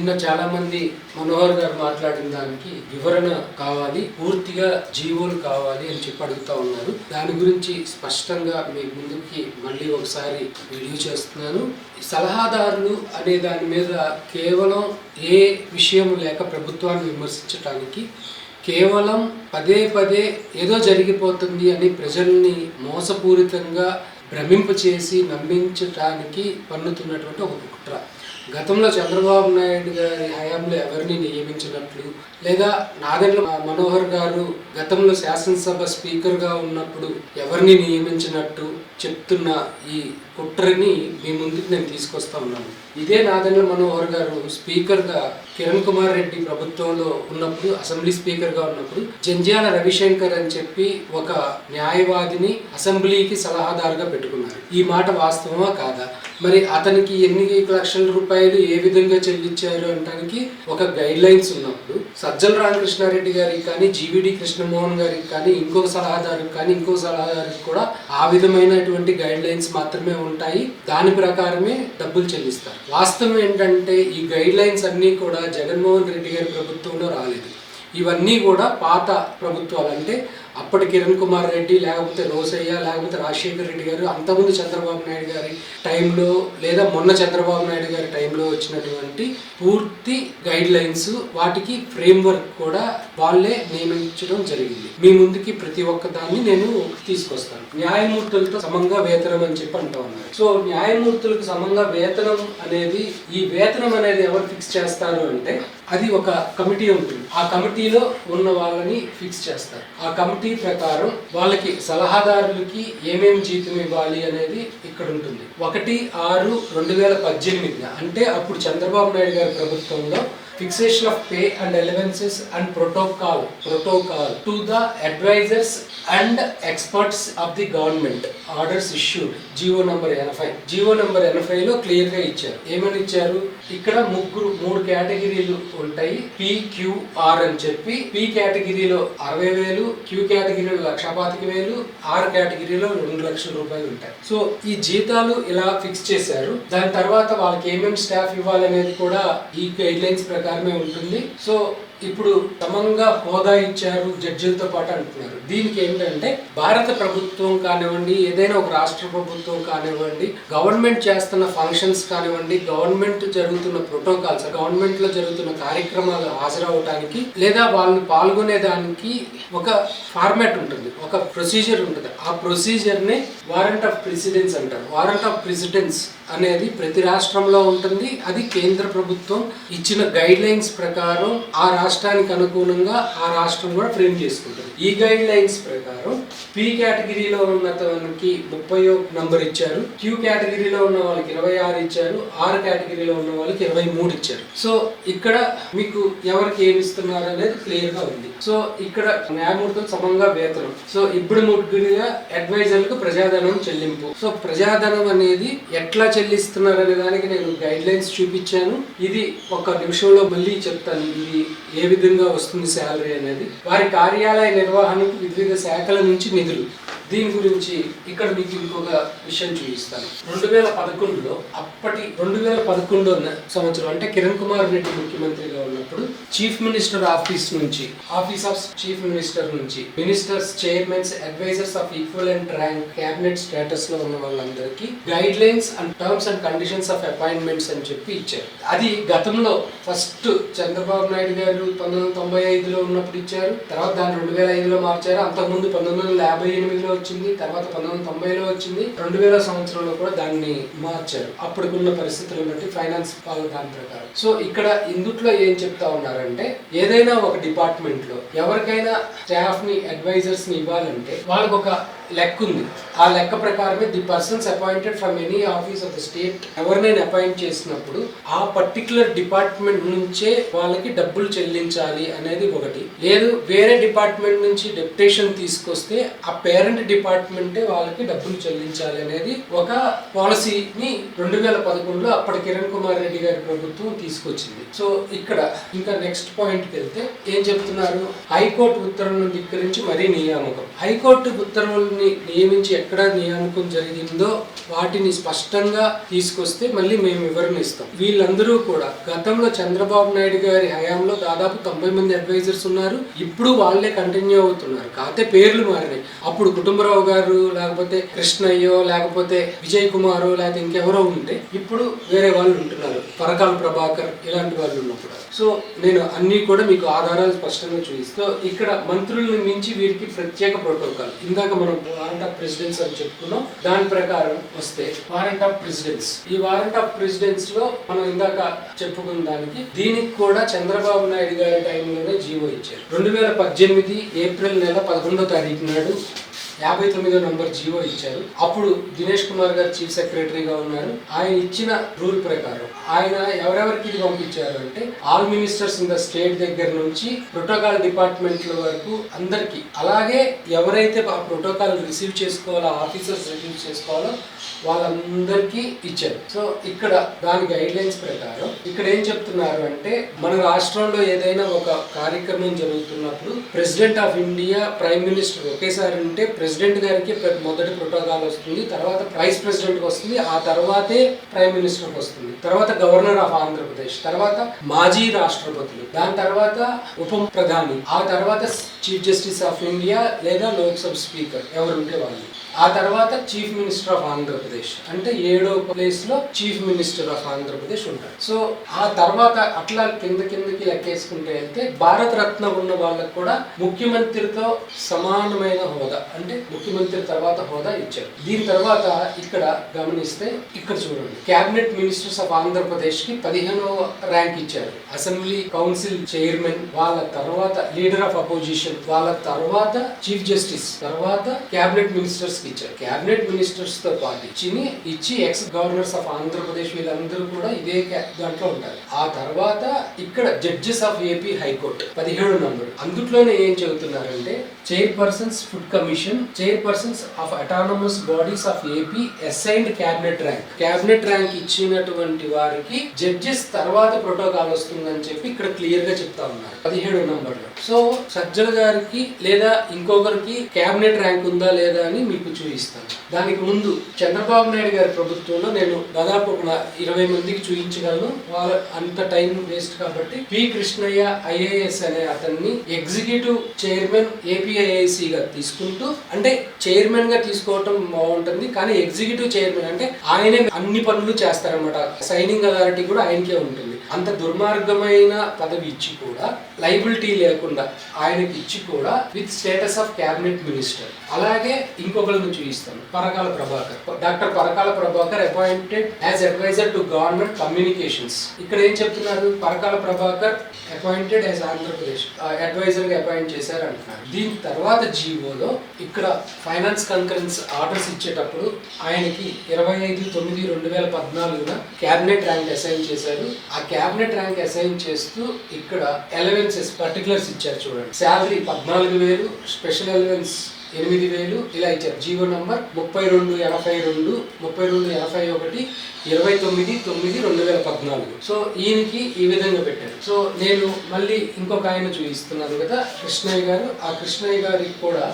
నిన్న చాలా మంది మనోహర్ గారు మాట్లాడిన దానికి వివరణ కావాలి పూర్తిగా జీవోలు కావాలి అని చెప్పి అడుగుతా ఉన్నారు. దాని గురించి స్పష్టంగా మీ ముందుకి మళ్ళీ ఒకసారి వీడియో చేస్తున్నాను. సలహాదారులు అనే దాని మీద కేవలం ఏ విషయం లేక ప్రభుత్వాన్ని విమర్శించడానికి కేవలం పదే పదే ఏదో జరిగిపోతుంది అని ప్రజల్ని మోసపూరితంగా భ్రమింపచేసి నమ్మించటానికి పన్నుతున్నటువంటి ఒక కుట్ర. గతంలో చంద్రబాబు నాయుడు గారి హయాంలో ఎవరిని నియమించినట్లు లేదా నాదెండ్ల మనోహర్ గారు గతంలో శాసనసభ స్పీకర్గా ఉన్నప్పుడు ఎవరిని నియమించినట్టు చెప్తున్న ఈ కుట్రని మీ ముందుకు నేను తీసుకొస్తా ఉన్నాను. ఇదే నాదెండ్ల మనోహర్ గారు స్పీకర్గా కిరణ్ కుమార్ రెడ్డి ప్రభుత్వంలో ఉన్నప్పుడు అసెంబ్లీ స్పీకర్గా ఉన్నప్పుడు జంజాల రవిశంకర్ అని చెప్పి ఒక న్యాయవాదిని అసెంబ్లీకి సలహాదారుగా పెట్టుకున్నారు. ఈ మాట వాస్తవమా కాదా? మరి అతనికి ఎన్ని లక్షల రూపాయలు ఏ విధంగా చెల్లించారు అనడానికి ఒక గైడ్ లైన్స్ ఉన్నప్పుడు సజ్జల రామకృష్ణారెడ్డి గారికి కానీ జీవిడి కృష్ణమోహన్ గారికి కానీ ఇంకొక సలహాదారుకి కానీ ఇంకో సలహాదారుకి కూడా ఆ విధమైనటువంటి గైడ్ లైన్స్ మాత్రమే ఉంటాయి. దాని ప్రకారమే డబ్బులు చెల్లిస్తారు. వాస్తవం ఏంటంటే ఈ గైడ్ లైన్స్ అన్నీ కూడా జగన్మోహన్ రెడ్డి గారి ప్రభుత్వంలో రాలేదు. ఇవన్నీ కూడా పాత ప్రభుత్వాలు. అంటే అప్పటి కిరణ్ కుమార్ రెడ్డి లేకపోతే రోసయ్య లేకపోతే రాజశేఖర్ రెడ్డి గారు అంతకుముందు చంద్రబాబు నాయుడు గారి టైంలో లేదా మొన్న చంద్రబాబు నాయుడు గారి టైంలో వచ్చినటువంటి పూర్తి గైడ్ లైన్స్ వాటికి ఫ్రేమ్ వర్క్ కూడా వాళ్ళే నియమించడం జరిగింది. మీ ముందుకి ప్రతి ఒక్క దాన్ని నేను తీసుకొస్తాను. న్యాయమూర్తులతో సమంగా వేతనం అని చెప్పి అంటా ఉన్నారు. సో న్యాయమూర్తులకు సమంగా వేతనం అనేది ఈ వేతనం అనేది ఎవరు ఫిక్స్ చేస్తారు అంటే అది ఒక కమిటీ ఉంటుంది. ఆ కమిటీలో ఉన్న వాళ్ళని ఫిక్స్ చేస్తారు. ఆ కమిటీ ప్రకారం వాళ్ళకి సలహాదారులకి ఏమేమి జీతం ఇవ్వాలి అనేది ఇక్కడ ఉంటుంది. ఒకటి ఆరు రెండు వేల పద్దెనిమిదిన. అంటే అప్పుడు చంద్రబాబు నాయుడు గారి ప్రభుత్వంలో fixation of pay and allowances and protocol protocol to the advisers and experts of the government orders issued GO number ఎనభై జియో నంబర్ ఎనభైలో క్లియర్గా ఇచ్చారు. ఏమని ఇచ్చారు? ఇక్కడ ముగ్గురు మూడు కేటగిరీలు ఉంటాయి. పిక్యూఆర్ అని చెప్పి. పి కేటగిరీలో అరవై వేలు క్యూ కేటగిరీలో లక్ష పాతిక వేలు ఆర్ కేటగిరీలో రెండు లక్షల రూపాయలు ఉంటాయి. సో ఈ జీతాలు ఇలా ఫిక్స్ చేశారు. దాని తర్వాత వాళ్ళకి ఏమేమి స్టాఫ్ ఇవ్వాలనేది కూడా ఈ గైడ్ లైన్స్ కారణమే ఉంటుంది. సో ఇప్పుడు సమంగా హోదా ఇచ్చారు జడ్జిలతో పాటు అంటున్నారు. దీనికి ఏంటంటే భారత ప్రభుత్వం కానివ్వండి ఏదైనా ఒక రాష్ట్ర ప్రభుత్వం కానివ్వండి గవర్నమెంట్ చేస్తున్న ఫంక్షన్స్ కానివ్వండి గవర్నమెంట్ జరుగుతున్న ప్రోటోకాల్స్ గవర్నమెంట్లో జరుగుతున్న కార్యక్రమాలు హాజరవడానికి లేదా వాళ్ళు పాల్గొనే దానికి ఒక ఫార్మాట్ ఉంటుంది ఒక ప్రొసీజర్ ఉంటుంది. ఆ ప్రొసీజర్ని వారెంట్ ఆఫ్ ప్రెసిడెన్స్ అంటారు. వారెంట్ ఆఫ్ ప్రెసిడెన్స్ అనేది ప్రతి రాష్ట్రంలో ఉంటుంది. అది కేంద్ర ప్రభుత్వం ఇచ్చిన గైడ్ లైన్స్ ప్రకారం ఆ రాష్ట్రానికి అనుగుణంగా ఆ రాష్ట్రం కూడా ఫ్రేమ్ చేసుకుంటుంది. ఈ గైడ్ లైన్స్ ప్రకారం పి కేటగిరీలో ఉన్న తనకి ముప్పై నంబర్ ఇచ్చారు. క్యూ కేటగిరీలో ఉన్న వాళ్ళకి ఇరవై ఆరు ఇచ్చారు. ఆర్ కేటగిరీలో ఉన్న వాళ్ళకి ఇరవై మూడు ఇచ్చారు. సో ఇక్కడ మీకు ఎవరికి ఏమి ఇస్తున్నారు అనేది క్లియర్గా ఉంది. సో ఇక్కడ న్యాయమూర్తులు సమంగా వేతనం. సో ఇప్పుడు ముగ్గురుగా అడ్వైజర్లకు ప్రజాధనం చెల్లింపు. సో ప్రజాధనం అనేది ఎట్లా చెల్లిస్తున్నారనే దానికి నేను గైడ్ లైన్స్ చూపించాను. ఇది ఒక నిమిషంలో మళ్ళీ చెప్తాను ఇది ఏ విధంగా వస్తుంది శాలరీ అనేది. వారి కార్యాలయ నిర్వహణకు వివిధ శాఖల నుంచి నిధులు. దీని గురించి ఇక్కడ మీకు ఇంకొక విషయం చూపిస్తాను. రెండు వేల పదకొండులో అప్పటి రెండు వేల పదకొండో సంవత్సరం అంటే కిరణ్ కుమార్ రెడ్డి ముఖ్యమంత్రిగా ఉన్నప్పుడు చీఫ్ మినిస్టర్ ఆఫీస్ నుంచి ఆఫీస్ ఆఫ్ చీఫ్ మినిస్టర్ నుంచి ministers chairmans advisers of equivalent rank cabinet స్టేటస్లో ఉన్న వాళ్ళందరికీ guidelines and terms and conditions of appointments అని చెప్పి ఇచ్చారు. అది గతంలో ఫస్ట్ చంద్రబాబు నాయుడు గారు పంతొమ్మిది వందల తొంభై ఐదులో ఉన్నప్పుడు ఇచ్చారు. తర్వాత దాన్ని రెండు వేల ఐదులో మార్చారు. అంతకుముందు పంతొమ్మిది వందల యాభై ఎనిమిదిలో వచ్చింది. తర్వాత పంతొమ్మిది వందల తొంభైలో వచ్చింది. రెండు వేల సంవత్సరంలో కూడా దాన్ని మార్చారు. అప్పటికున్న పరిస్థితులను బట్టి ఫైనాన్స్ దాని ప్రకారం. సో ఇక్కడ ఇందుట్లో ఏం చెప్తా ఉన్నారంటే ఏదైనా ఒక డిపార్ట్మెంట్లో ఎవరికైనా స్టాఫ్ని అడ్వైజర్స్ని ఇవ్వాలంటే వాళ్ళకి ఒక లెక్క ఉంది ఆ లెక్క ప్రకారమే the persons appointed from any office of the state ఎవరినైనా అపాయింట్ చేసినప్పుడు ఆ పర్టికులర్ డిపార్ట్మెంట్ నుంచే వాళ్ళకి డబ్బులు చెల్లించాలి అనేది ఒకటి. లేదు వేరే డిపార్ట్మెంట్ నుంచి డెప్యుటేషన్ తీసుకొస్తే ఆ పేరెంట్ డిపార్ట్మెంటే వాళ్ళకి డబ్బులు చెల్లించాలి అనేది ఒక పాలసీని రెండు వేల పదకొండులో అప్పటి కిరణ్ కుమార్ రెడ్డి గారి ప్రభుత్వం తీసుకొచ్చింది. సో ఇక్కడ ఇంకా నెక్స్ట్ పాయింట్కి వెళ్తే ఏం చెప్తున్నారు? హైకోర్టు ఉత్తర్వులను ధిక్కరించి మరీ నియామకం. హైకోర్టు ఉత్తర్వుల్ని నియమించి ఎక్కడ నియామకం జరిగిందో వాటిని స్పష్టంగా తీసుకొస్తే మళ్ళీ మేము వివరణ ఇస్తాం. వీళ్ళందరూ కూడా గతంలో చంద్రబాబు నాయుడు గారి హయాంలో దాదాపు తొంభై మంది అడ్వైజర్స్ ఉన్నారు. ఇప్పుడు వాళ్ళే కంటిన్యూ అవుతున్నారు. కాకపోతే పేర్లు మారినాయి. అప్పుడు కుటుంబరావు గారు లేకపోతే కృష్ణయ్యో లేకపోతే విజయ్ కుమారో లేకపోతే ఇంకెవరో ఉంటే ఇప్పుడు వేరే వాళ్ళు ఉంటున్నారు. పరకాల ప్రభాకర్ ఇలాంటి వాళ్ళు ఉన్నప్పుడు. సో నేను అన్నీ కూడా మీకు ఆధారాలు స్పష్టంగా చూపిస్తూ. ఇక్కడ మంత్రులను మించి వీరికి ప్రత్యేక ప్రోటోకాల్. ఇందాక మనం వారెంట్ ఆఫ్ ప్రెసిడెన్స్ అని చెప్పుకున్నాం. దాని ప్రకారం వస్తే వారెంట్ ఆఫ్ ప్రెసిడెన్స్. ఈ వారెంట్ ఆఫ్ ప్రెసిడెన్స్లో మనం ఇందాక చెప్పుకున్న దానికి దీనికి కూడా చంద్రబాబు నాయుడు గారి టైంలోనే జీవో ఇచ్చారు. రెండు వేల పద్దెనిమిది ఏప్రిల్ నెల పదకొండో తారీఖు నాడు యాభై తొమ్మిదో నంబర్ జీవో ఇచ్చారు. అప్పుడు దినేష్ కుమార్ గారు చీఫ్ సెక్రటరీగా ఉన్నారు. ఆయన ఇచ్చిన రూల్ ప్రకారం ఆయన ఎవరెవరికి ఇది పంపించారు అంటే all ministers in the state దగ్గర నుంచి ప్రోటోకాల్ డిపార్ట్మెంట్ల వరకు అందరికీ అలాగే ఎవరైతే ఆ ప్రోటోకాల్ రిసీవ్ చేసుకోవాలో ఆఫీసర్స్ రిసీవ్ చేసుకోవాలో వాళ్ళందరికీ ఇచ్చారు. సో ఇక్కడ దాని గైడ్ లైన్స్ ప్రకారం ఇక్కడ ఏం చెప్తున్నారు అంటే మన రాష్ట్రంలో ఏదైనా ఒక కార్యక్రమం జరుగుతున్నప్పుడు president of India prime minister ఒకేసారి ఉంటే ప్రెసిడెంట్ గారికి మొదటి ప్రోటోకాల్ వస్తుంది తర్వాత వైస్ ప్రెసిడెంట్ వస్తుంది ఆ తర్వాతే ప్రైమ్ మినిస్టర్కి వస్తుంది. తర్వాత గవర్నర్ ఆఫ్ ఆంధ్రప్రదేశ్ తర్వాత మాజీ రాష్ట్రపతులు దాని తర్వాత ఉప ప్రధాని ఆ తర్వాత చీఫ్ జస్టిస్ ఆఫ్ ఇండియా లేదా లోక్సభ స్పీకర్ ఎవరుంటే వాళ్ళు. ఆ తర్వాత చీఫ్ మినిస్టర్ ఆఫ్ ఆంధ్రప్రదేశ్ అంటే ఏడో ప్లేస్లో చీఫ్ మినిస్టర్ ఆఫ్ ఆంధ్రప్రదేశ్ ఉంటారు సో ఆ తర్వాత అట్లా కింద కిందకి లెక్కేసుకుంటే వెళ్తే భారత రత్న ఉన్న వాళ్ళకు కూడా ముఖ్యమంత్రితో సమానమైన హోదా అంటే ముఖ్యమంత్రి తర్వాత హోదా ఇచ్చారు. దీని తర్వాత ఇక్కడ గమనిస్తే ఇక్కడ చూడండి. కేబినెట్ మినిస్టర్స్ ఆఫ్ ఆంధ్రప్రదేశ్కి పదిహేనవ ర్యాంక్ ఇచ్చారు. అసెంబ్లీ కౌన్సిల్ చైర్మన్ వాళ్ళ తర్వాత లీడర్ ఆఫ్ అపోజిషన్ వాళ్ళ తర్వాత చీఫ్ జస్టిస్ తర్వాత కేబినెట్ మినిస్టర్స్ ఇచ్చారు. కేబినెట్ మినిస్టర్స్తో పాటు ఇచ్చి ఇచ్చి ఎక్స్ గవర్నర్స్ ఆఫ్ ఆంధ్రప్రదేశ్ వీళ్ళందరూ కూడా ఇదే దాంట్లో ఉంటారు. ఆ తర్వాత ఇక్కడ judges of AP high court పదిహేడు నంబర్. అందుట్లోనే ఏం చెబుతున్నారంటే chairpersons food commission chairpersons of autonomous bodies of AP assigned cabinet rank cabinet rank ఇచ్చినటువంటి వారికి జడ్జెస్ తర్వాత ప్రోటోకాల్ వస్తుందని చెప్పి ఇక్కడ క్లియర్గా చెప్తా ఉన్నారు. పదిహేడు నంబర్లో. సో సజ్జల గారికి లేదా ఇంకొకరికి క్యాబినెట్ ర్యాంక్ ఉందా లేదా అని మీకు చూపిస్తాను. దానికి ముందు చంద్రబాబు నాయుడు గారి ప్రభుత్వంలో నేను దాదాపు ఒక ఇరవై మందికి చూపించగలను. వాళ్ళ అంత టైం వేస్ట్ కాబట్టి పి కృష్ణయ్య ఐఏఎస్ అనే అతన్ని ఎగ్జిక్యూటివ్ చైర్మన్ ఏపీఐఐసి గా తీసుకుంటూ అంటే చైర్మన్గా తీసుకోవటం బాగుంటుంది. కానీ ఎగ్జిక్యూటివ్ చైర్మన్ అంటే ఆయనే అన్ని పనులు చేస్తారనమాట సైనింగ్ అథారిటీ కూడా ఆయనకే ఉంటుంది. అంత దుర్మార్గమైన పదవి ఇచ్చి కూడా లైబిలిటీ లేకుండా ఆయనకి ఇచ్చి కూడా with status of cabinet minister అలాగే ఇంకొకరిని చూపిస్తాను Parakala Prabhakar. Doctor Parakala Prabhakar appointed as adviser to government communications ఇక్కడ ఏం చెప్తున్నారు? Parakala Prabhakar appointed as Andhra Pradesh అడ్వైజర్గా appoint చేశారు అంటున్నారు. దీని తర్వాత జీవోలో ఇక్కడ ఫైనాన్స్ కంకరెన్స్ ఆర్డర్స్ ఇచ్చేటప్పుడు ఆయనకి ఇరవై ఐదు తొమ్మిది రెండు వేల పద్నాలుగున క్యాబినెట్ ర్యాంక్ అసైన్ చేశారు. ఆ క్యాబినెట్ ర్యాంక్ అసైన్ చేస్తూ ఇక్కడ ఎలవెన్సెస్ పర్టికులర్స్ ఇచ్చారు చూడండి. శాలరీ పద్నాలుగు వేలు స్పెషల్ ఎలవెన్స్ ఎనిమిది వేలు ఇలా ఇచ్చారు. జీవో నంబర్ ముప్పై రెండు ఎనభై రెండు ముప్పై రెండు ఎనభై ఒకటి ఇరవై తొమ్మిది తొమ్మిది రెండు వేల పద్నాలుగు. సో ఈయనకి ఈ విధంగా పెట్టారు. సో నేను మళ్ళీ ఇంకొక ఆయన చూపిస్తున్నాను కదా కృష్ణయ్య గారు. ఆ కృష్ణయ్య గారికి కూడా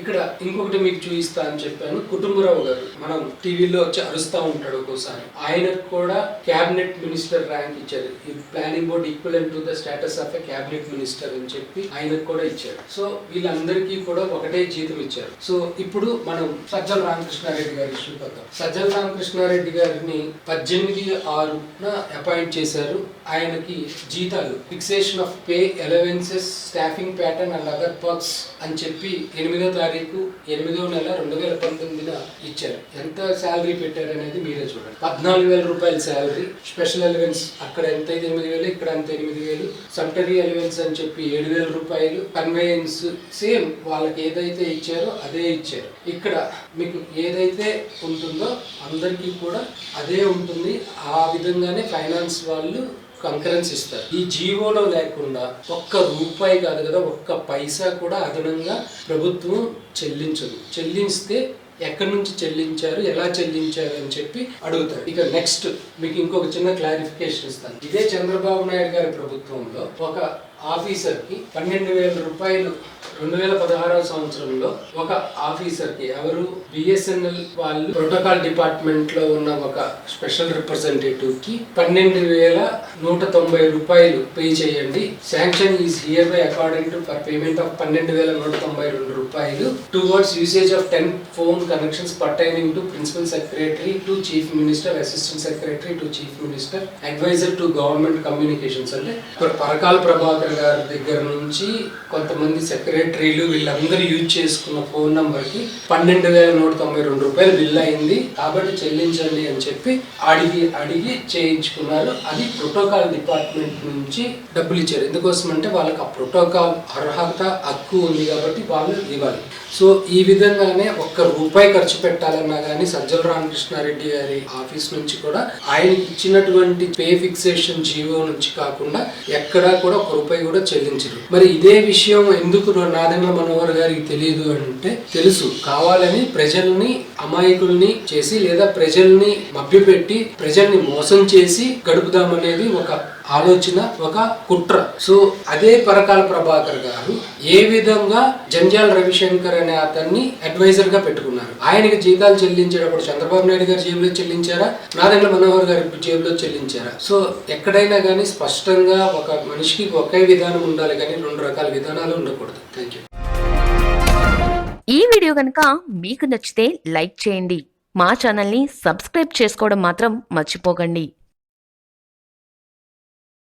ఇక్కడ ఇంకొకటి మీకు చూపిస్తా అని చెప్పాను. కుటుంబరావు గారు మనం టీవీలో వచ్చి అరుస్తా ఉంటాడు ఒక్కోసారి. ఆయనకు కూడా క్యాబినెట్ మినిస్టర్ ర్యాంక్ ఇచ్చారు. ఈ planning board equal to the status of a cabinet minister అని చెప్పి ఆయనకు కూడా ఇచ్చారు. సో వీళ్ళందరికీ కూడా ఒకటే జీతం ఇచ్చారు. సో ఇప్పుడు మనం సజ్జల రామకృష్ణారెడ్డి గారి ఇష్యూ వద్దాం సజ్జల రామకృష్ణారెడ్డి గారిని పద్దెనిమిది ఆరున అపాయింట్ చేశారు. ఆయనకి జీతాలు. Fixation of pay allowances staffing pattern and other perks అని చెప్పి ఎనిమిదో తారీఖు ఎనిమిదో నెల రెండు వేల పంతొమ్మిదిన ఇచ్చారు. ఎంత శాలరీ పెట్టారు అనేది మీరే చూడండి. పద్నాలుగు వేల రూపాయల శాలరీ స్పెషల్ ఎలివెన్స్ అక్కడ ఎంత? అయితే ఎనిమిది వేలు ఇక్కడ అంత ఎనిమిది వేలు. సబ్టరీ ఎలివెన్స్ అని చెప్పి ఏడు వేల రూపాయలు. కన్వేయన్స్ సేమ్ వాళ్ళకి ఏదైతే ఇచ్చారో అదే ఇచ్చారు. ఇక్కడ మీకు ఏదైతే ఉంటుందో అందరికీ కూడా అదే ఉంటుంది. ఆ విధంగానే ఫైనాన్స్ వాళ్ళు కంకరెన్స్ ఇస్తారు. ఈ జీవోలో లేకుండా ఒక్క రూపాయి కాదు కదా ఒక్క పైసా కూడా అదనంగా ప్రభుత్వం చెల్లించదు. చెల్లిస్తే ఎక్కడి నుంచి చెల్లించారు ఎలా చెల్లించారు అని చెప్పి అడుగుతారు. ఇక నెక్స్ట్ మీకు ఇంకొక చిన్న క్లారిఫికేషన్ ఇస్తాను. ఇదే చంద్రబాబు నాయుడు గారి ప్రభుత్వంలో ఒక ఆఫీసర్కి పన్నెండు వేల రూపాయలు రెండు వేల పదహారవ సంవత్సరంలో ఒక ఆఫీసర్కి ఎవరు బిఎస్ఎన్ఎల్ వాళ్ళు ప్రోటోకాల్ డిపార్ట్మెంట్లో ఉన్న ఒక స్పెషల్ రిప్రజెంటేటివ్కి పన్నెండు వేల నూట తొంభై రూపాయలు పే చేయండి. Sanction is here by according to for payment of పన్నెండు వేల నూట తొంభై రెండు రూపాయలు. Towards usage of ten phone connections pertaining to principal secretary to chief minister assistant secretary to chief minister adviser to government communications అంటే పరకాల ప్రభాకర్ గారి దగ్గర నుంచి కొంతమంది సెక్రటరీలు వీళ్ళందరూ యూజ్ చేసుకున్న ఫోన్ నంబర్కి పన్నెండు వేల నూట తొంభై రెండు రూపాయలు బిల్ అయింది. కాబట్టి చెల్లించండి అని చెప్పి అడిగి అడిగి చేయించుకున్నారు. అది ప్రోటోకాల్ డిపార్ట్మెంట్ నుంచి డబ్బులు ఇచ్చారు. ఎందుకోసం అంటే వాళ్ళకి ఆ ప్రోటోకాల్ అర్హత హక్కు ఉంది కాబట్టి వాళ్ళు ఇవ్వాలి. సో ఈ విధంగానే ఒక్క రూపాయి ఖర్చు పెట్టాలన్నా కానీ సజ్జల రామకృష్ణారెడ్డి గారి ఆఫీస్ నుంచి కూడా ఆయన ఇచ్చినటువంటి పే ఫిక్సేషన్ జీవో నుంచి కాకుండా ఎక్కడా కూడా ఒక రూపాయి కూడా చెల్లించరు. మరి ఇదే విషయం ఎందుకు నాదెండ్ల మనోహర్ గారికి తెలియదు అంటే తెలుసు. కావాలని ప్రజల్ని అమాయకుల్ని చేసి లేదా ప్రజల్ని మభ్యపెట్టి ప్రజల్ని మోసం చేసి గడుపుదామనేది ఒక ఆలోచన ఒక కుట్ర. సో అదే పరకాల ప్రభాకర్ గారు ఏ విధంగా జంజాల రవిశంకర్ అనే అతన్ని అడ్వైజర్గా పెట్టుకున్నారు? ఆయనకి జీతాలు చెల్లించేటప్పుడు చంద్రబాబు నాయుడు గారి జేబులో చెల్లించారా? నాదెండ్ల మనోహర్ గారి జేబులో చెల్లించారా? సో ఎక్కడైనా కానీ స్పష్టంగా ఒక మనిషికి ఒకే విధానం ఉండాలి కానీ రెండు రకాల విధానాలు ఉండకూడదు. Thank you. ఈ వీడియో కనుక మీకు నచ్చితే లైక్ చేయండి. మా ఛానల్ని సబ్స్క్రైబ్ చేసుకోవడం మాత్రం మర్చిపోకండి.